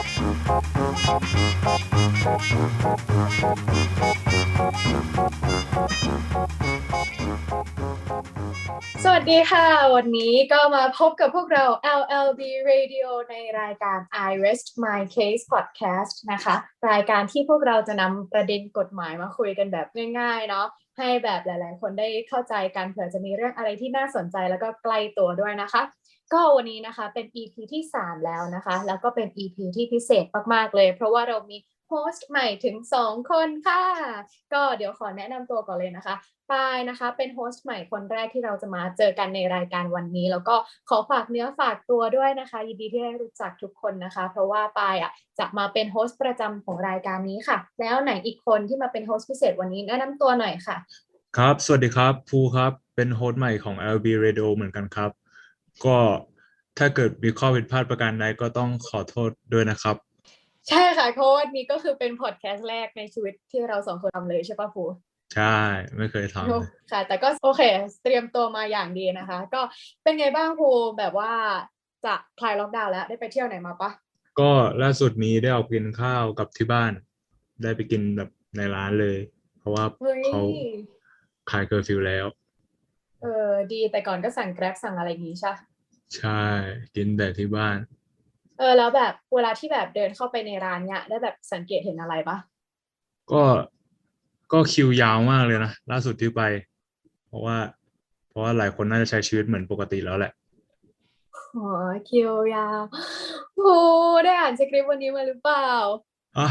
สวัสดีค่ะ วันนี้ก็มาพบกับพวกเรา LLB Radio ในรายการ I Rest My Case Podcast นะคะ รายการที่พวกเราจะนำประเด็นกฎหมายมาคุยกันแบบง่ายๆเนาะให้แบบหลายๆ คนได้เข้าใจกันเผื่อจะมีเรื่องอะไรที่น่าสนใจแล้วก็ใกล้ตัวด้วยนะคะ ก็วันนี้นะคะเป็น EP ที่ 3 แล้วนะคะ แล้วก็เป็น EP ที่พิเศษมาก ๆ เลย เพราะว่าเรามีโฮสต์ใหม่ถึง 2 คนค่ะ ก็เดี๋ยวขอแนะนำตัวก่อนเลยนะคะปายนะคะ เป็นโฮสต์ใหม่คนแรกที่เราจะมาเจอกันในรายการวันนี้ แล้วก็ขอฝากเนื้อฝากตัวด้วยนะคะ ยินดีที่ได้รู้จักทุกคนนะคะ เพราะว่าปายอะจะมาเป็นโฮสต์ประจำของรายการนี้ค่ะ แล้วไหนอีกคนที่มาเป็นโฮสต์พิเศษวันนี้แนะนำตัวหน่อยค่ะ ครับ สวัสดีครับภูครับ เป็นโฮสต์ใหม่ของ LB Radio เหมือนกันครับ ก็ถ้าเกิดมีข้อผิดพลาดประการใดก็ต้องขอโทษด้วยนะครับ ใช่ค่ะเพราะว่านี่ก็คือเป็นพอดแคสต์แรกในชีวิตที่เราสองคนทำเลยใช่ปะภูใช่ ไม่เคยทำเลยค่ะ แต่ก็โอเค เตรียมตัวมาอย่างดีนะคะ ก็เป็นไงบ้างภูแบบว่าจะคลายล็อกดาวน์แล้วได้ไปเที่ยวไหนมาปะก็ล่าสุดนี้ได้ออกไปกินข้าวกับที่บ้าน ได้ไปกินแบบในร้านเลย เพราะว่าเฮ้ยเขาคลายเคอร์ฟิวแล้ว เออดีแต่ก่อนก็สั่งแกร็บสั่งอะไรอย่างงี้ใช่ปะ ใช่ กินแต่ที่บ้าน เออ แล้วแบบเวลาที่แบบเดินเข้าไปในร้านเนี่ยได้แบบสังเกตเห็นอะไรปะก็ก็คิวยาวมากเลยนะล่าสุดที่ไป เพราะว่า เพราะว่าหลายคนน่าจะใช้ชีวิตเหมือนปกติแล้วแหละโอ้ยคิวยาวภูได้อ่านสคริปต์วันนี้มาหรือเปล่าอะ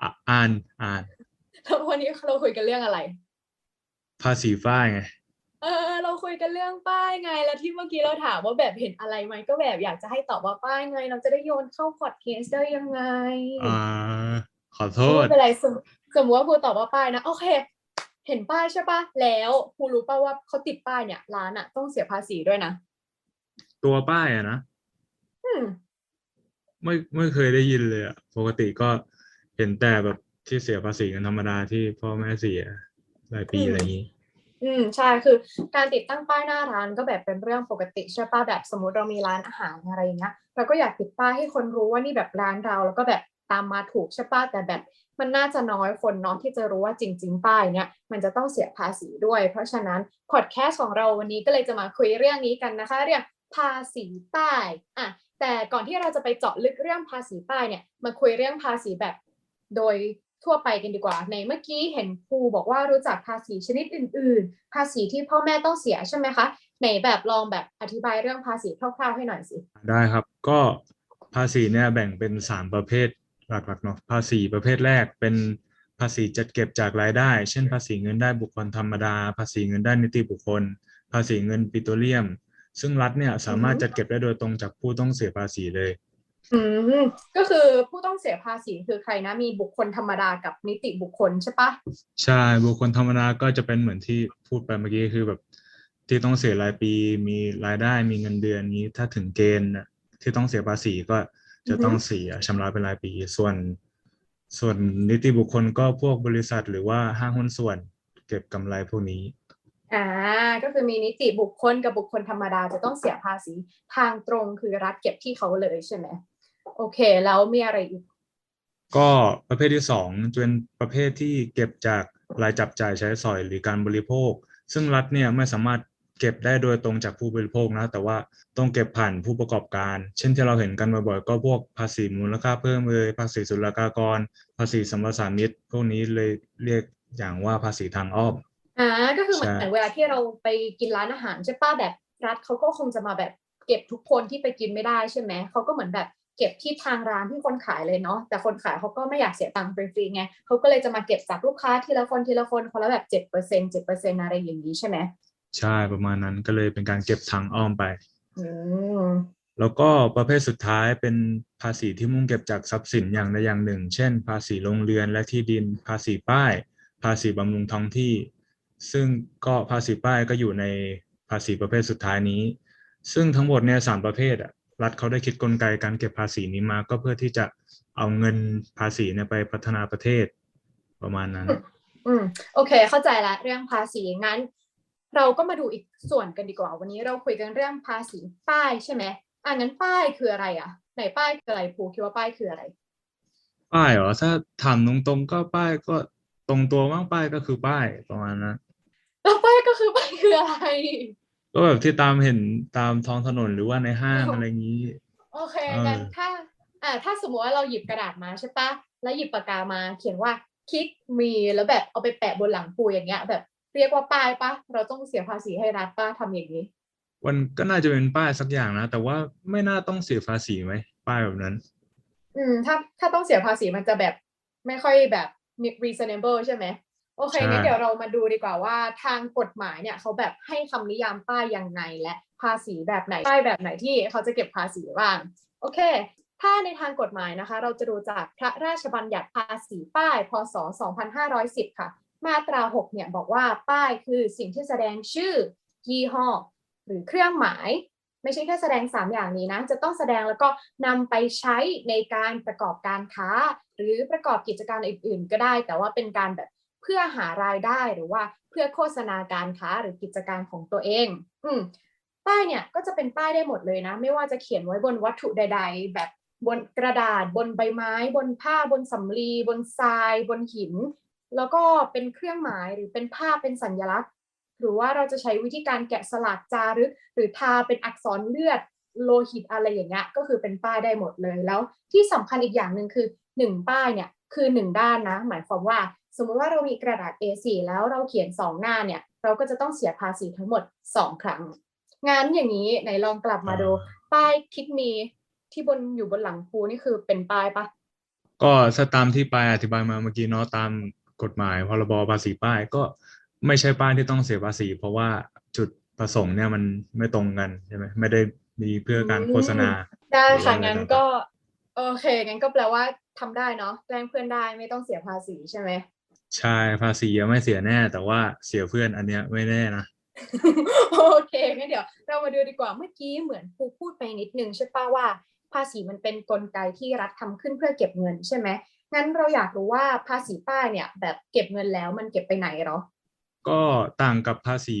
อะอ่านอ่านแล้ววันนี้เราคุยกันเรื่องอะไร ภาษีฝ้ายไงเออเรา คุยกันเรื่องป้ายไงแล้วที่เมื่อกี้เราถามว่าแบบเห็นอะไรไหมก็แบบอยากจะให้ตอบว่าป้ายไง เราจะได้โยนเข้าพอดแคสต์ได้ยังไงอ่าขอโทษไม่เป็นไรสมสมมติว่าครูตอบว่าป้ายนะโอเค เห็นป้ายใช่ปะแล้วครูรู้ป่าว่าเขาติดป้ายเนี่ยร้านอะต้องเสียภาษีด้วยนะตัวป้ายอะนะอืมไม่ไม่เคยได้ยินเลยอะปกติก็เห็นแต่แบบที่เสียภาษีกันธรรมดาที่พ่อแม่เสียรายปีอะไรอย่างนี้ อืมใช่คือการติดตั้งป้ายหน้าร้านก็แบบเป็นเรื่องปกติใช่ป่ะแบบสมมติเรามีร้านอาหารอะไรอย่างเงี้ยเราก็อยากติดป้ายให้คนรู้ว่านี่แบบร้านเราแล้วก็แบบตามมาถูกใช่ป่ะแต่แบบมันน่าจะน้อยคนเนาะที่จะรู้ว่าจริง ๆ ป้ายเนี่ยมันจะต้องเสียภาษีด้วย เพราะฉะนั้นพอดแคสต์ของเราวันนี้ก็เลยจะมาคุยเรื่องนี้กันนะคะ เรื่องภาษีป้ายอะแต่ก่อนที่เราจะไปเจาะลึกเรื่องภาษีป้ายเนี่ยมาคุยเรื่องภาษีแบบโดย ทั่วไปกันดีกว่า ในเมื่อกี้เห็นครูบอกว่ารู้จักภาษีชนิดอื่น ๆ ภาษีที่พ่อแม่ต้องเสียใช่ไหมคะไหนแบบลองแบบอธิบายเรื่องภาษีคร่าวๆให้หน่อยสิ ได้ครับก็ภาษีเนี่ยแบ่งเป็นสามประเภทหลักๆเนาะภาษีประเภทแรกเป็นภาษีจัดเก็บจากรายได้ เช่น ภาษีเงินได้บุคคลธรรมดา ภาษีเงินได้นิติบุคคล ภาษีเงินปิโตรเลียม ซึ่งรัฐเนี่ยสามารถจัดเก็บได้โดยตรงจากผู้ต้องเสียภาษีเลย อืมก็คือผู้ต้องเสียภาษีคือใครนะมีบุคคลธรรมดากับนิติบุคคลใช่ปะใช่บุคคลธรรมดาก็จะเป็นเหมือนที่พูดไปเมื่อกี้คือแบบ ที่ต้องเสียรายปี มีรายได้มีเงินเดือนนี้ถ้าถึงเกณฑ์น่ะที่ต้องเสียภาษีก็จะต้องเสียชำระเป็นรายปี ส่วน ส่วนนิติบุคคลก็พวกบริษัทหรือว่าห้างหุ้นส่วน เก็บกำไรพวกนี้อ่าก็คือมีนิติบุคคลกับบุคคลธรรมดาจะต้องเสียภาษีทางตรงคือรัฐเก็บที่เขาเลยใช่ไหม โอเค แล้วมีอะไรอีก ก็ประเภทที่สองจะเป็นประเภทที่เก็บจากรายจับจ่ายใช้สอยหรือการบริโภค ซึ่งรัฐเนี่ยไม่สามารถเก็บได้โดยตรงจากผู้บริโภคนะ แต่ว่าต้องเก็บผ่านผู้ประกอบการ เช่นที่เราเห็นกันบ่อยๆก็พวกภาษีมูลค่าเพิ่มเลยภาษีศุลกากร ภาษีสัมปทานมิตรพวกนี้เลยเรียกอย่างว่าภาษีทางอ้อมอ่าก็คือเหมืใช่อนเวลาที่เราไปกินร้านอาหารใช่ป้ะแบบรัฐเขาก็คงจะมาแบบเก็บทุกคนที่ไปกินไม่ได้ใช่ไหมเขาก็เหมือนแบบ เก็บที่ทางร้านที่คนขายเลยเนาะแต่คนขายเขาก็ไม่อยากเสียตังค์ฟรีๆไงเขาก็เลยจะมาเก็บจากลูกค้าทีละคนทีละคนคนละแบบเจ็ดเปอร์เซ็นเจ็ดเปอร์เซ็นอะไรอย่างนี้ใช่ไหมใช่ประมาณนั้นก็เลยเป็นการเก็บทางอ้อมไปอืมแล้วก็ประเภทสุดท้ายเป็นภาษีที่มุ่งเก็บจากทรัพย์สินอย่างใดอย่างหนึ่ง เช่น ภาษีโรงเรือนและที่ดิน ภาษีป้าย ภาษีบำรุงท้องที่ ซึ่งก็ภาษีป้ายก็อยู่ในภาษีประเภทสุดท้ายนี้ ซึ่งทั้งหมดเนี่ยสามประเภทอะ รัฐเขาได้คิดกลไกการเก็บภาษีนี้มา ก็เพื่อที่จะเอาเงินภาษีเนี่ยไปพัฒนาประเทศประมาณนั้น อืมโอเค เข้าใจละเรื่องภาษีงั้น เราก็มาดูอีกส่วนกันดีกว่า วันนี้เราคุยกันเรื่องภาษีป้ายใช่ไหมอ่างั้นป้ายคืออะไรอะไหนป้ายคืออะไรภูคิดว่าป้ายคืออะไร ป้ายเหรอถ้าถามตรงๆก็ป้ายก็ตรงตัวมากป้ายก็คือป้ายประมาณนั้นแล้วป้ายก็คือป้ายคืออะไร ก็แบบที่ตามเห็นตามท้องถนนหรือว่าในห้างอ๋อออะไรอย่างนี้ โอเคเอองั้นถ้า อ่า ถ้าสมมติว่าเราหยิบกระดาษมาใช่ปะแล้วหยิบปากกามา เขียนว่าคลิกมีแล้วแบบเอาไปแปะบนหลังปูอย่างเงี้ย แบบเรียกว่าป้ายปะเราต้องเสียภาษีให้รัฐปะทำอย่างนี้มันก็น่าจะเป็นป้ายสักอย่างนะ แต่ว่าไม่น่าต้องเสียภาษีไหมป้ายแบบนั้น อืม ถ้าถ้าต้องเสียภาษีมันจะแบบ ไม่ค่อยแบบ reasonable ใช่ไหม โอเคใช่งั้นเดี๋ยวเรามาดูดีกว่าว่าทางกฎหมายเนี่ยเขาแบบให้คำนิยามป้ายยังไงและภาษีแบบไหนป้ายแบบไหนที่เขาจะเก็บภาษีบ้าง โอเค ถ้าในทางกฎหมายนะคะ เราจะดูจากพระราชบัญญัติภาษีป้าย พศ 2510 ค่ะ มาตรา 6 เนี่ยบอกว่าป้ายคือสิ่งที่แสดงชื่อ ยี่ห้อ หรือเครื่องหมาย ไม่ใช่แค่แสดง 3 อย่างนี้นะ จะต้องแสดงแล้วก็นำไปใช้ในการประกอบการค้า หรือประกอบกิจการอื่น ๆ ก็ได้ แต่ว่าเป็นการแบบ เพื่อหารายได้หรือว่าเพื่อโฆษณาการค้าหรือกิจการของตัวเอง อืมป้ายเนี่ยก็จะเป็นป้ายได้หมดเลยนะ ไม่ว่าจะเขียนไว้บนวัตถุใด ๆ แบบบนกระดาษบนใบไม้ บนผ้าบนสำลี บนทราย บนหิน แล้วก็เป็นเครื่องหมายหรือเป็นภาพเป็นสัญลักษณ์ หรือว่าเราจะใช้วิธีการแกะสลักจารึก หรือทาเป็นอักษรเลือดโลหิตอะไรอย่างเงี้ยก็คือเป็นป้ายได้หมดเลยแล้ว ที่สำคัญอีกอย่างหนึ่งคือหนึ่งป้ายเนี่ยคือหนึ่งด้านนะ หมายความว่า สมมุติว่าเรามีกระดาษ A4 แล้วเราเขียนสองหน้าเนี่ย เราก็จะต้องเสียภาษีทั้งหมดสองครั้งงั้นอย่างนี้ไหนลองกลับมาดู ป้ายคิดมีที่บนอยู่บนหลังภูนี่คือเป็นป้ายปะก็ถ้าตามที่ปายอธิบายมาเมื่อกี้เนาะตามกฎหมายพรบภาษีป้ายก็ไม่ใช่ป้ายที่ต้องเสียภาษี เพราะว่าจุดประสงค์เนี่ยมันไม่ตรงกันใช่ไหมไม่ได้มีเพื่อการโฆษณาได้ค่ะหรือว่าอะไรงั้นต่างๆก็ โอเคงั้นก็แปลว่าทำได้เนาะแกล้งเพื่อนได้ไม่ต้องเสียภาษีใช่ไหม ใช่ภาษียังไม่เสียแน่ แต่ว่าเสียเพื่อนอันเนี้ยไม่แน่นะโอเคงั้นเดี๋ยว เรามาดูดีกว่าเมื่อกี้เหมือนครูพูดไปนิดนึงใช่ปะว่า ภาษีมันเป็นกลไกที่รัฐทำขึ้นเพื่อเก็บเงินใช่ไหมงั้นเราอยากรู้ว่าภาษีป้ายเนี่ย แบบเก็บเงินแล้วมันเก็บไปไหนเหรอ ก็ต่างกับภาษี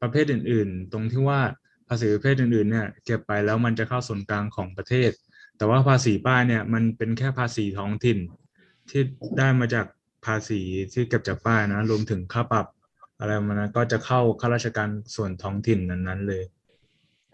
ประเภทอื่น ๆ ตรงที่ว่าภาษีประเภทอื่นๆเนี่ยเก็บไปแล้วมันจะเข้าส่วนกลางของประเทศ แต่ว่าภาษีป้ายเนี่ยมันเป็นแค่ภาษีท้องถิ่นที่ได้มาจาก ภาษีที่เก็บจากป้ายนะ รวมถึงค่าปรับอะไรมันนะก็จะเข้าข้าราชการส่วนท้องถิ่นนั้นๆเลย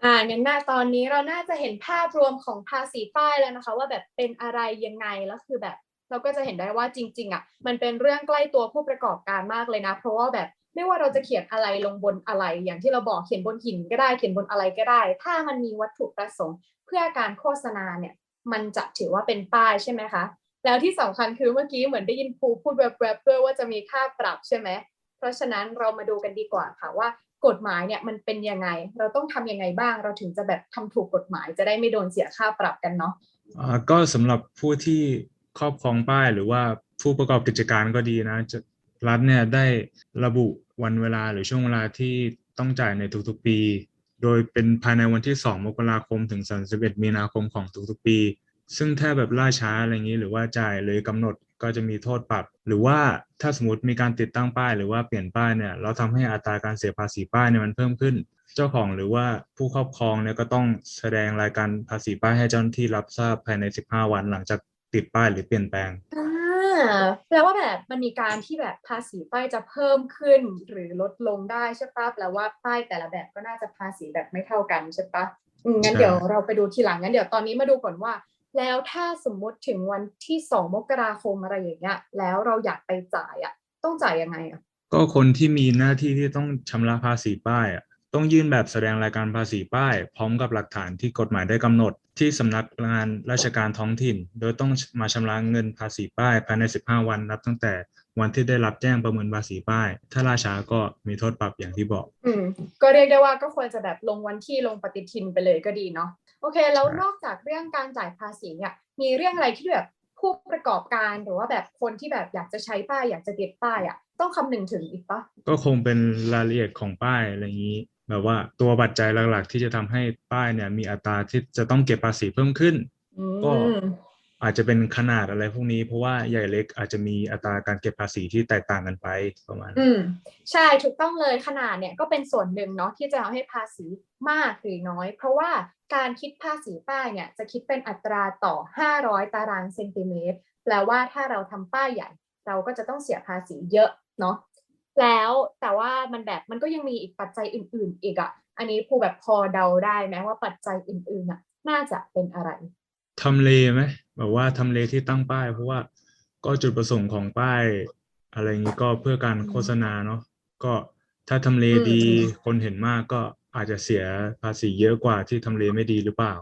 อ่างั้นน่าตอนนี้เราน่าจะเห็นภาพรวมของภาษีป้ายแล้วนะคะ ว่าแบบเป็นอะไรยังไงแล้วคือแบบ เราก็จะเห็นได้ว่าจริง ๆ อะ มันเป็นเรื่องใกล้ตัวผู้ประกอบการมากเลยนะ เพราะว่าแบบไม่ว่าเราจะเขียนอะไรลงบนอะไร อย่างที่เราบอกเขียนบนหินก็ได้เขียนบนอะไรก็ได้ ถ้ามันมีวัตถุประสงค์ เพื่อการโฆษณาเนี่ย มันจะถือว่าเป็นป้ายใช่ไหมคะ แล้วที่สำคัญคือเมื่อกี้เหมือนได้ยินปูพูดแวบๆด้วยว่าจะมีค่าปรับใช่ไหม เพราะฉะนั้นเรามาดูกันดีกว่าค่ะว่ากฎหมายเนี่ยมันเป็นยังไง เราต้องทำยังไงบ้าง เราถึงจะแบบทำถูกกฎหมายจะได้ไม่โดนเสียค่าปรับกันเนาะก็สำหรับผู้ที่ครอบครองป้ายหรือว่าผู้ประกอบกิจการก็ดีนะจะรัฐเนี่ยได้ระบุวันเวลาหรือช่วงเวลาที่ต้องจ่ายในทุกๆปี โดยเป็นภายในวันที่ 2 มกราคมถึง 31 มีนาคมของทุกๆปี ซึ่งถ้าแบบล่าช้าอะไรอย่างนี้หรือว่าจ่ายเลยกำหนดก็จะมีโทษปรับ หรือว่าถ้าสมมติมีการติดตั้งป้าย หรือว่าเปลี่ยนป้ายเนี่ยเราทำให้อัตราการเสียภาษีป้ายเนี่ยมันเพิ่มขึ้น เจ้าของหรือว่าผู้ครอบครองเนี่ยก็ต้องแสดงรายการภาษีป้ายให้เจ้าหน้าที่รับทราบภายใน 15 วันหลังจากติดป้ายหรือเปลี่ยนแปลงอ่าแปลว่าแบบมันมีการที่แบบภาษีป้ายจะเพิ่มขึ้นหรือลดลงได้ใช่ปะแปลว่าป้ายแต่ละแบบก็น่าจะภาษีแบบไม่เท่ากันใช่ปะงั้นเดี๋ยวเราไปดูทีหลังงั้นเดี๋ยวตอนนี้มาดูก่อนว่า แล้วถ้าสมมุติถึงวันที่สองมกราคมอะไรอย่างเงี้ย แล้วเราอยากไปจ่ายอะ ต้องจ่ายยังไงอะ ก็คนที่มีหน้าที่ที่ต้องชำระภาษีป้ายอะต้องยื่นแบบแสดงรายการภาษีป้าย พร้อมกับหลักฐานที่กฎหมายได้กำหนด ที่สำนักงานราชการท้องถิ่น โดยต้องมาชำระเงินภาษีป้าย ภายใน 15 วันนับตั้งแต่วันที่ได้รับแจ้งประเมินภาษีป้าย ถ้าล่าช้าก็มีโทษปรับอย่างที่บอก อืม ก็เรียกได้ว่าก็ควรจะแบบลงวันที่ลงปฏิทินไปเลยก็ดีเนาะ โอเค แล้วใช่นอกจากเรื่องการจ่ายภาษีเนี่ยมีเรื่องอะไรที่แบบผู้ประกอบการหรือว่าแบบคนที่แบบอยากจะใช้ป้ายอยากจะติดป้ายอะต้องคำนึงถึงอีกปะก็คงเป็นรายละเอียดของป้ายอะไรอย่างนี้แบบว่าตัวปัจจัยหลักๆ ที่จะทำให้ป้ายเนี่ยมีอัตราที่จะต้องเก็บภาษีเพิ่มขึ้นอืก็มอาจจะเป็นขนาดอะไรพวกนี้ เพราะว่าใหญ่เล็กอาจจะมีอัตราการเก็บภาษีที่แตกต่างกันไปประมาณอืมใช่ถูกต้องเลยขนาดเนี่ยก็เป็นส่วนหนึ่งเนาะที่จะทำให้ภาษีมากหรือน้อย เพราะว่า การคิดภาษีป้ายเนี่ยจะคิดเป็นอัตราต่อ 500 ตารางเซนติเมตร แปลว่าถ้าเราทำป้ายใหญ่ เราก็จะต้องเสียภาษีเยอะเนาะแล้วแต่ว่ามันแบบมันก็ยังมีอีกปัจจัยอื่น ๆ อีกอะ่ะ อันนี้ภูแบบพอเดาได้ไหมว่าปัจจัยอื่นๆอะน่าจะเป็นอะไรทำเลไหมแบบว่าทำเลที่ตั้งป้าย เพราะว่าก็จุดประสงค์ของป้าย อะไรอย่างนี้ก็เพื่อการโฆษณาเนาะก็ถ้าทำเลดีอืมคนเห็นมากก็ อาจจะเสียภาษีเยอะกว่าที่ทำเลไม่ดีหรือเปล่า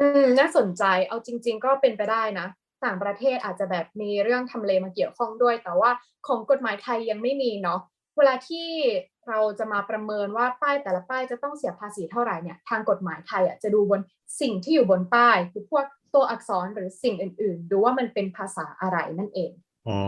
อืมน่าสนใจเอาจริง ๆ ก็เป็นไปได้นะต่างประเทศอาจจะแบบมีเรื่องทำเลมาเกี่ยวข้องด้วย แต่ว่าของกฎหมายไทยยังไม่มีเนาะเวลาที่เราจะมาประเมินว่าป้ายแต่ละป้ายจะต้องเสียภาษีเท่าไหร่เนี่ยทางกฎหมายไทยอะจะดูบนสิ่งที่อยู่บนป้าย คือพวกตัวอักษรหรือสิ่งอื่น ๆ ดูว่ามันเป็นภาษาอะไรนั่นเองอ๋อ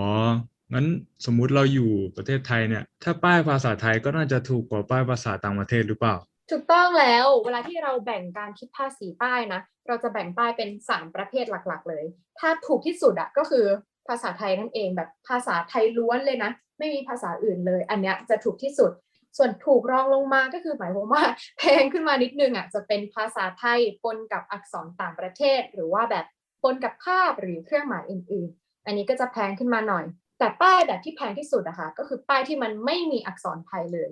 งั้นสมมุติเราอยู่ประเทศไทยเนี่ย ถ้าป้ายภาษาไทยก็น่าจะถูกกว่าป้ายภาษาต่างประเทศหรือเปล่า ถูกต้องแล้วเวลาที่เราแบ่งการคิดภาษีป้ายนะ เราจะแบ่งป้ายเป็น3ประเภทหลักๆ เลย ถ้าถูกที่สุดอะก็คือภาษาไทยนั่นเองแบบภาษาไทยล้วนเลยนะ ไม่มีภาษาอื่นเลย อันเนี้ยจะถูกที่สุด ส่วนถูกรองลงมาก็คือหมายความว่าแพงขึ้นมานิดนึงอะจะเป็นภาษาไทยปนกับอักษรต่างประเทศ หรือว่าแบบปนกับภาพหรือเครื่องหมายอื่น ๆ อันนี้ก็จะแพงขึ้นมาหน่อย แต่ป้ายแบบที่แพงที่สุดอะคะก็คือป้ายที่มันไม่มีอักษรไทยเลย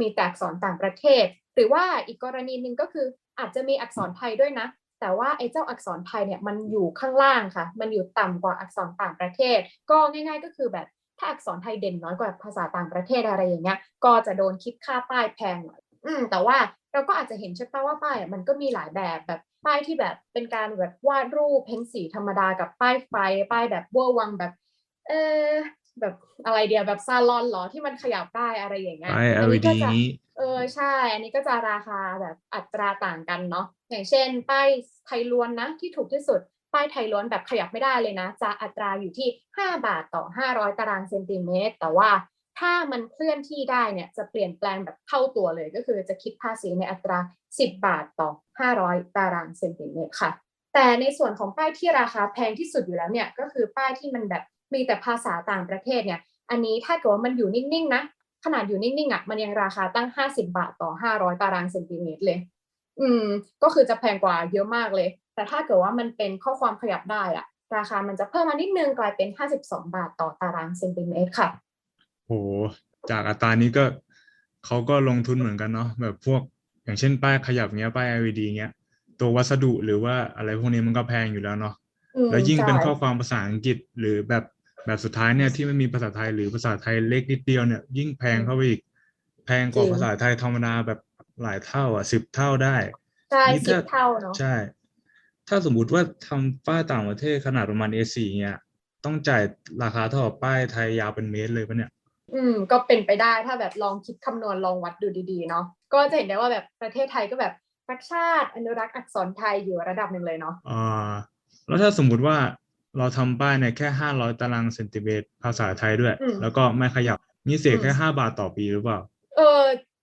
มีแต่อักษรต่างประเทศ หรือว่าอีกกรณีหนึ่งก็คืออาจจะมีอักษรไทยด้วยนะ แต่ว่าไอ้เจ้าอักษรไทยเนี่ยมันอยู่ข้างล่างค่ะ มันอยู่ต่ำกว่าอักษรต่างประเทศ ก็ง่าย ๆ ก็คือแบบถ้าอักษรไทยเด่นน้อยกว่าภาษาต่างประเทศอะไรอย่างเงี้ย ก็จะโดนคิดค่าป้ายแพงหน่อยอืมแต่ว่าเราก็อาจจะเห็นใช่ปะว่าป้ายอะมันก็มีหลายแบบแบบป้ายที่แบบเป็นการแบบวาดรูปเพ้นสีธรรมดากับป้ายไฟ ป้ายแบบเวอร์วังแบบ เออแบบอะไรเดียวแบบซาลอนเหรอที่มันขยับได้อะไรอย่างเงี้ยป้ายอันนี้ LED ก็จะนี้เออใช่ อันนี้ก็จะราคาแบบอัตราต่างกันเนาะอย่างเช่น ป้ายไทยล้วนนะที่ถูกที่สุด ป้ายไทยล้วนแบบขยับไม่ได้เลยนะ จะอัตราอยู่ที่ 5 บาทต่อ 500 ตารางเซนติเมตร แต่ว่าถ้ามันเคลื่อนที่ได้เนี่ยจะเปลี่ยนแปลงแบบเท่าตัวเลย ก็คือจะคิดภาษีในอัตรา 10 บาทต่อ 500 ตารางเซนติเมตรค่ะ แต่ในส่วนของป้ายที่ราคาแพงที่สุดอยู่แล้วเนี่ยก็คือป้ายที่มันแบบ มีแต่ภาษาต่างประเทศเนี่ย อันนี้ถ้าเกิดว่ามันอยู่นิ่งๆนะขนาดอยู่นิ่งๆอะมันยังราคาตั้ง 50 บาทต่อ 500 ตารางเซนติเมตรเลย อืม ก็คือจะแพงกว่าเยอะมากเลย แต่ถ้าเกิดว่ามันเป็นข้อความขยับได้อะ ราคามันจะเพิ่มมานิดนึงกลายเป็น 52 บาทต่อตารางเซนติเมตรค่ะโหจากอัตรานี้ก็เขาก็ลงทุนเหมือนกันเนาะแบบพวกอย่างเช่นป้ายขยับเงี้ยป้าย LED เงี้ย ตัววัสดุหรือว่าอะไรพวกนี้มันก็แพงอยู่แล้วเนาะอืมแล้วยิ่งเป็นใช่ข้อความภาษาอังกฤษหรือแบบ แบบสุดท้ายเนี่ยที่ไม่มีภาษาไทยหรือภาษาไทยเล็กนิดเดียวเนี่ยยิ่งแพงเข้าไปอีก แพงกว่าภาษาไทยธรรมดาแบบหลายเท่า อะสิบเท่าได้ใช่นี่สิถ้าบเท่าเนาะใช่ ถ้าสมมุติว่าทำป้ายต่างประเทศขนาดประมาณ A4 เนี่ยต้องจ่ายราคาเท่ากับป้ายไทยยาวเป็นเมตรเลยปะเนี่ย อืม ก็เป็นไปได้ถ้าแบบลองคิดคำนวณลองวัดดูดีๆเนาะก็จะเห็นได้ว่าแบบประเทศไทยก็แบบรักชาติอนุรักษ์อักษรไทยอยู่ระดับหนึ่งเลยเนาะอ่าแล้วถ้าสมมุติว่า เราทำป้ายเนี่ยแค่ห้าร้อยตารางเซนติเมตรภาษาไทยด้วยอืมแล้วก็ไม่ขยับ นี่เสียอืมแค่ห้าบาทต่อปีหรือเปล่า เออ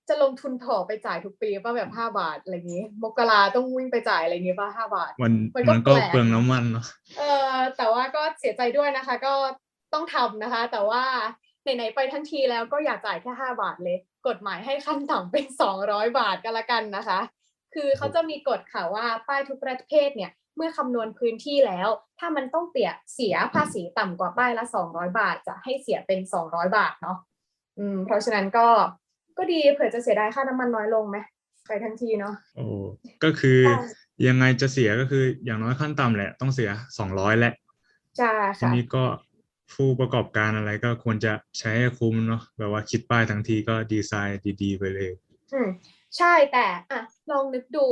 จะลงทุนถอไปจ่ายทุกปีป่ะแบบห้าบาทอะไรอย่างงี้ มกราต้องวิ่งไปจ่ายอะไรอย่างงี้ป่ะห้าบาท มันมันก็มันก็แปลกเปลืองน้ำมันเนาะเออแต่ว่าก็เสียใจด้วยนะคะ ก็ต้องทำนะคะ แต่ว่าไหนๆไปทั้งทีแล้วก็อย่าจ่ายแค่ห้าบาทเลย กฎหมายให้ขั้นต่ำเป็นสองร้อยบาทก็แล้วกันนะคะ คือเขาจะมีกฎค่ะว่าป้ายทุกประเภทเนี่ย เมื่อคำนวณพื้นที่แล้ว ถ้ามันต้องเปียเสียภาษีต่ำกว่าป้ายละสองร้อยบาท จะให้เสียเป็นสองร้อยบาทเนาะอืมเพราะฉะนั้นก็ก็ดีเผื่อจะเสียดายค่าน้ำมันน้อยลงไหมไปทั้งทีเนาะโอ้ก็คือใช่ยังไงจะเสียก็คืออย่างน้อยขั้นต่ำแหละ ต้องเสียสองร้อยแหละใช่ทีค่ะนี้ก็ผู้ประกอบการอะไรก็ควรจะใช้ให้คุ้มเนาะแบบว่าคิดป้ายทั้งทีก็ดีไซน์ดีๆ ไปเลย อืมใช่แต่อะลองนึกดู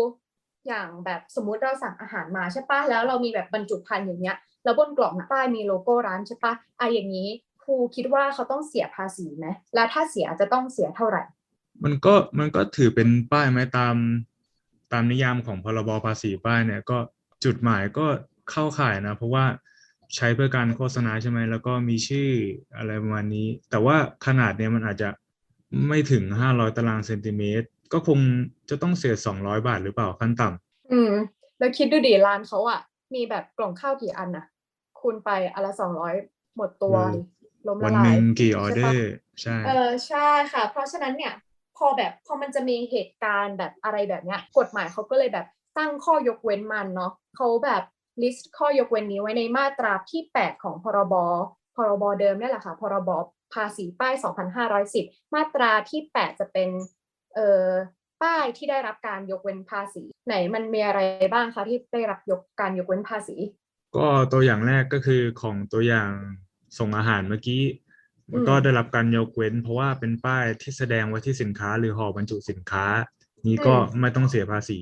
อย่างแบบสมมุติเราสั่งอาหารมาใช่ปะแล้วเรามีแบบบรรจุภัณฑ์อย่างเงี้ยแล้วบนกล่องป้ายมีโลโก้ร้านใช่ปะอะอย่างนี้ครูคิดว่าเขาต้องเสียภาษีไหมแล้วถ้าเสียจะต้องเสียเท่าไหร่ มันก็มันก็ถือเป็นป้ายไหมตาม ตามนิยามของพรบภาษีป้ายเนี่ยก็จุดหมายก็เข้าข่ายนะ เพราะว่าใช้เพื่อการโฆษณาใช่ไหมแล้วก็มีชื่ออะไรประมาณนี้ แต่ว่าขนาดเนี่ยมันอาจจะไม่ถึงห้าร้อยตารางเซนติเมตร ก็คงจะต้องเสียสองร้อยบาทหรือเปล่าขั้นต่ำอืม แล้วคิดดูดิร้านเขาอะมีแบบกล่องข้าวกี่อันนะคูณไปอันละสองร้อยหมดตัวเออล้มวัละนลาหนึ่ยงกี่ออใช่เดอปะร์ใช่เออใช่ค่ะ เพราะฉะนั้นเนี่ยพอแบบพอมันจะมีเหตุการณ์แบบอะไรแบบเนี้ย กฎหมายเขาก็เลยแบบตั้งข้อยกเว้นมันเนาะเขาแบบ list ข้อยกเว้นนี้ไว้ในมาตราที่ 8 ของพรบพรบเดิมเนี่ยแหละค่ะ พรบภาษีป้าย 2510 มาตราที่ 8 จะเป็น เอ่อป้ายที่ได้รับการยกเว้นภาษี ไหนมันมีอะไรบ้างคะที่ได้รับยกการยกเว้นภาษี ก็ตัวอย่างแรกก็คือของตัวอย่างส่งอาหารเมื่อกี้ มันก็ได้รับการยกเว้น เพราะว่าเป็นป้ายที่แสดงไว้ที่สินค้า หรือห่อบรรจุสินค้า นี้ก็ไม่ต้องเสียภาษี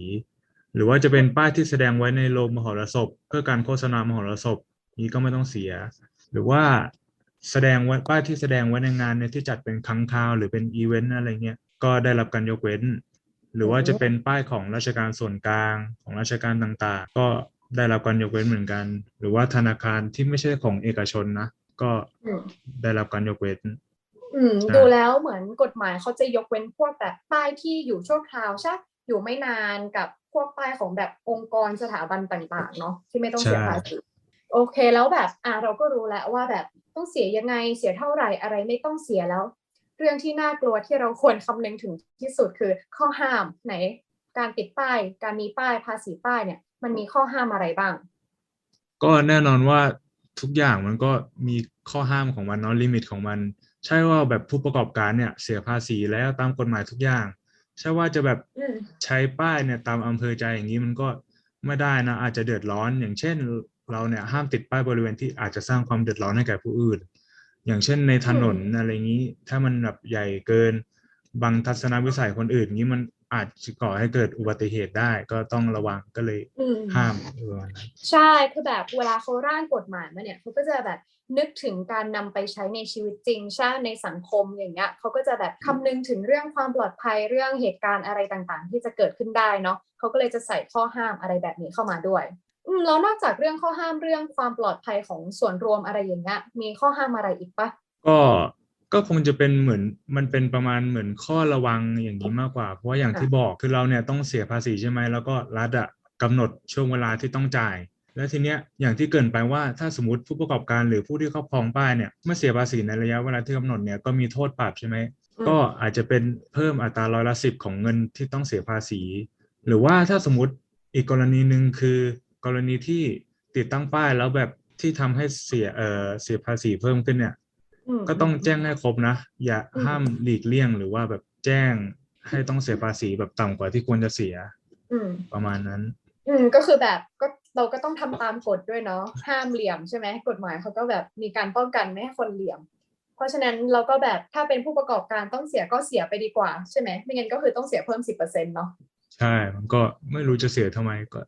หรือว่าจะเป็นป้ายที่แสดงไว้ในโรงมหรสพ เพื่อการโฆษณามหรสพ นี้ก็ไม่ต้องเสีย หรือว่าแสดงไว้ป้ายที่แสดงไว้ในงานเนี่ยที่จัดเป็นครั้งคราว หรือเป็นอีเวนต์อะไรเงี้ย ก็ได้รับการยกเว้น หรือว่าจะเป็นป้ายของราชการส่วนกลางของราชการต่างๆ ก็ได้รับการยกเว้นเหมือนกัน หรือว่าธนาคารที่ไม่ใช่ของเอกชนนะก็อืมได้รับการยกเว้นอืมใช่ดูแล้วเหมือนกฎหมายเขาจะยกเว้นพวกแบบป้ายที่อยู่ชั่วคราวใช่อยู่ไม่นานกับพวกป้ายของแบบองค์กรสถาบันต่างๆ เนาะที่ไม่ต้องเสียภาษีโอเคแล้วแบบอะเราก็รู้แล้วว่าแบบต้องเสียยังไงเสียเท่าไหร่อะไรไม่ต้องเสียแล้ว เรื่องที่น่ากลัวที่เราควรคำนึงถึงที่สุดคือข้อห้ามไหน การติดป้าย การมีป้ายภาษีป้ายเนี่ยมันมีข้อห้ามอะไรบ้าง ก็แน่นอนว่าทุกอย่างมันก็มีข้อห้ามของมันเนาะลิมิตของมัน ใช่ว่าแบบผู้ประกอบการเนี่ยเสียภาษีแล้วตามกฎหมายทุกอย่าง ใช่ว่าจะแบบอืมใช้ป้ายเนี่ยตามอำเภอใจอย่างนี้มันก็ไม่ได้นะอาจจะเดือดร้อนอย่างเช่น เราเนี่ยห้ามติดป้ายบริเวณที่อาจจะสร้างความเดือดร้อนให้แก่ผู้อื่น อย่างเช่นในถนนอะไรอย่างนี้ ถ้ามันแบบใหญ่เกินบังทัศนวิสัยคนอื่นนี้มันอาจจะก่อให้เกิดอุบัติเหตุได้ก็ต้องระวังก็เลยอืมห้ามเออนั้นใช่คือแบบเวลาเขาร่างกฎหมายมาเนี่ยเขาก็จะแบบนึกถึงการนำไปใช้ในชีวิตจริงใช่ในสังคมอย่างเงี้ยเขาก็จะแบบคำนึงถึงเรื่องความปลอดภัยเรื่องเหตุการณ์อะไรต่างๆ ที่จะเกิดขึ้นได้เนาะเขาก็เลยจะใส่ข้อห้ามอะไรแบบนี้เข้ามาด้วยอืม แล้วนอกจากเรื่องข้อห้ามเรื่องความปลอดภัยของส่วนรวมอะไรอย่างเงี้ยมีข้อห้ามอะไรอีกปะก็ก็คงจะเป็นเหมือนมันเป็นประมาณเหมือนข้อระวังอย่างนี้มากกว่า เพราะว่าอย่างที่บอกคือเราเนี่ยต้องเสียภาษีใช่ไหมแล้วก็รัฐอะกำหนดช่วงเวลาที่ต้องจ่าย แล้วทีเนี้ยอย่างที่เกรินไปว่าถ้าสมมติผู้ประกอบการหรือผู้ที่ครอบครองป้ายเนี่ยไม่เสียภาษีในระยะเวลาที่กำหนดเนี่ยก็มีโทษปรับใช่ไหมอืมก็อาจจะเป็นเพิ่มอัตราร้อยละสิบของเงินที่ต้องเสียภาษี หรือว่าถ้าสมมติอีกกรณีหนึ่งคือ กรณีที่ติดตั้งป้ายแล้วแบบที่ทำให้เสียเอ่อเสียภาษีเพิ่มขึ้นเนี่ยมก็ต้องแจ้งให้ครบนะ อย่าอืมห้ามหลีกเลี่ยงหรือว่าแบบแจ้งให้ต้องเสียภาษีแบบต่ำกว่าที่ควรจะเสียอืมประมาณนั้น อืมก็คือแบบก็เราก็ต้องทำตามกฎด้วยเนาะห้ามเหลี่ยมใช่ไหมกฎหมายเขาก็แบบมีการป้องกันไม่ให้คนเหลี่ยม เพราะฉะนั้นเราก็แบบถ้าเป็นผู้ประกอบการต้องเสียก็เสียไปดีกว่าใช่ไหมไม่งั้นก็คือต้องเสียเพิ่มสิบเปอร์เซ็นต์เนาะใช่มันก็ไม่รู้จะเสียทำไมก็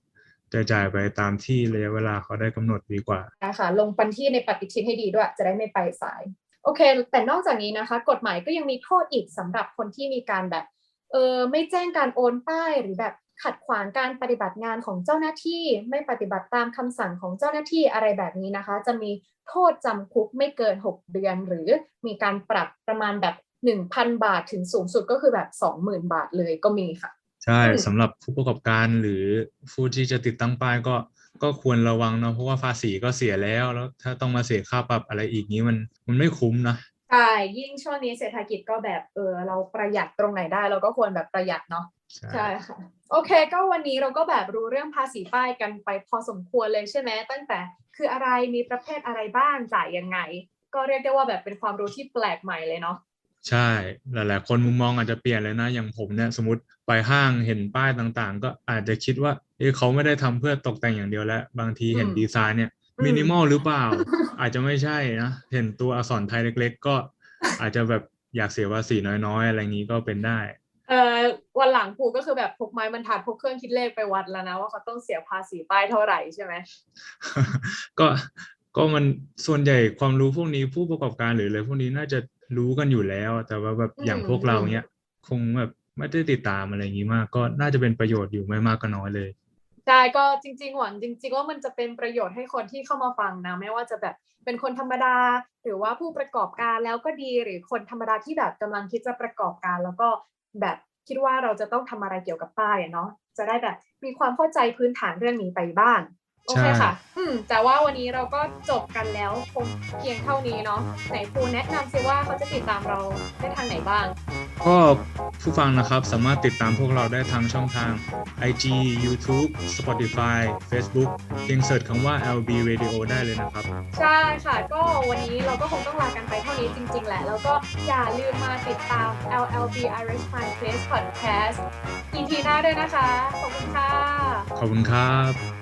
จะจ่ายไปตามที่ระยะเวลาเขาได้กำหนดดีกว่านะคะลงปันที่ในปฏิทินให้ดีด้วย จะได้ไม่ไปสาย โอเค แต่นอกจากนี้นะคะ กฎหมายก็ยังมีโทษอีกสำหรับคนที่มีการแบบเออไม่แจ้งการโอนป้ายหรือแบบขัดขวางการปฏิบัติงานของเจ้าหน้าที่ไม่ปฏิบัติตามคำสั่งของเจ้าหน้าที่อะไรแบบนี้นะคะ จะมีโทษจำคุกไม่เกิน 6 เดือน หรือมีการปรับประมาณแบบ 1,000 บาทถึงสูงสุดก็คือแบบ 20,000 บาทเลยก็มีค่ะ ใช่อืมสำหรับผู้ประกอบการหรือผู้ที่จะติดตั้งป้ายก็ก็ควรระวังเนาะเพราะว่าภาษีก็เสียแล้วแล้ว ถ้าต้องมาเสียค่าปรับอะไรอีกนี้มันมันไม่คุ้มนะใช่ยิ่งช่วงนี้เศรษฐกิจก็แบบเออเราประหยัดตรงไหนได้ เราก็ควรแบบประหยัดเนาะใช่ค่ะ โอเค ก็วันนี้เราก็แบบรู้เรื่องภาษีป้ายกันไปพอสมควรเลยใช่ไหมตั้งแต่คืออะไรมีประเภทอะไรบ้างจ่ายยังไง ก็เรียกได้ว่าแบบเป็นความรู้ที่แปลกใหม่เลยเนาะ ใช่ หลายๆ คนมุมมองอาจจะเปลี่ยนเลยนะ อย่างผมเนี่ยสมมติไปห้างเห็นป้ายต่างๆ ก็อาจจะคิดว่า เอ้เขาไม่ได้ทำเพื่อตกแต่งอย่างเดียวแล้ว บางทีเห็นอืมดีไซน์เนี่ยอืมมินิมอลหรือเปล่า อาจจะไม่ใช่นะ เห็นตัวอักษรไทยเล็ก ๆ ก็อาจจะแบบอยากเสียภาษีน้อยๆ อะไรอย่างนี้ก็เป็นได้ เออวันหลังปู่ก็คือแบบพกไม้บรรทัดพกเครื่องคิดเลขไปวัดแล้วนะว่าเขาต้องเสียภาษีป้ายเท่าไหร่ใช่ไหมก็ก็มันส่วนใหญ่ความรู้พวกนี้ผู้ประกอบการหรืออะไรพวกนี้น่าจะ รู้กันอยู่แล้ว แต่ว่าแบบอืมอย่างพวกเราเนี้ย คงแบบไม่ได้ติดตามอะไรอย่างนี้มาก ก็น่าจะเป็นประโยชน์อยู่ไม่มากก็น้อยเลยใช่ก็จริง ๆ หวังจริง ๆ ว่ามันจะเป็นประโยชน์ให้คนที่เข้ามาฟังนะ ไม่ว่าจะแบบเป็นคนธรรมดา หรือว่าผู้ประกอบการแล้วก็ดีหรือคนธรรมดาที่แบบกำลังคิดจะประกอบการ แล้วก็แบบคิดว่าเราจะต้องทำอะไรเกี่ยวกับป้ายอะเนาะจะได้แบบมีความเข้าใจพื้นฐานเรื่องนี้ไปบ้าง โอเคค่ะ อืม แต่ว่าวันนี้เราก็จบกันแล้วคงเพียงเท่านี้เนาะ ไหนครูแนะนำซิว่าเขาจะติดตามเราได้ทางไหนบ้าง ก็ผู้ฟังนะครับสามารถติดตามพวกเราได้ทางช่องทาง IG YouTube Spotify Facebook เพียงเสิร์ชคำว่า LB Radio ได้เลยนะครับ ใช่ค่ะ ก็วันนี้เราก็คงต้องลากันไปเท่านี้จริง ๆ แหละ แล้วก็อย่าลืมมาติดตาม LLB Irish Fine Place Podcast EP หน้าด้วยนะคะ ขอบคุณค่ะ ขอบคุณครับ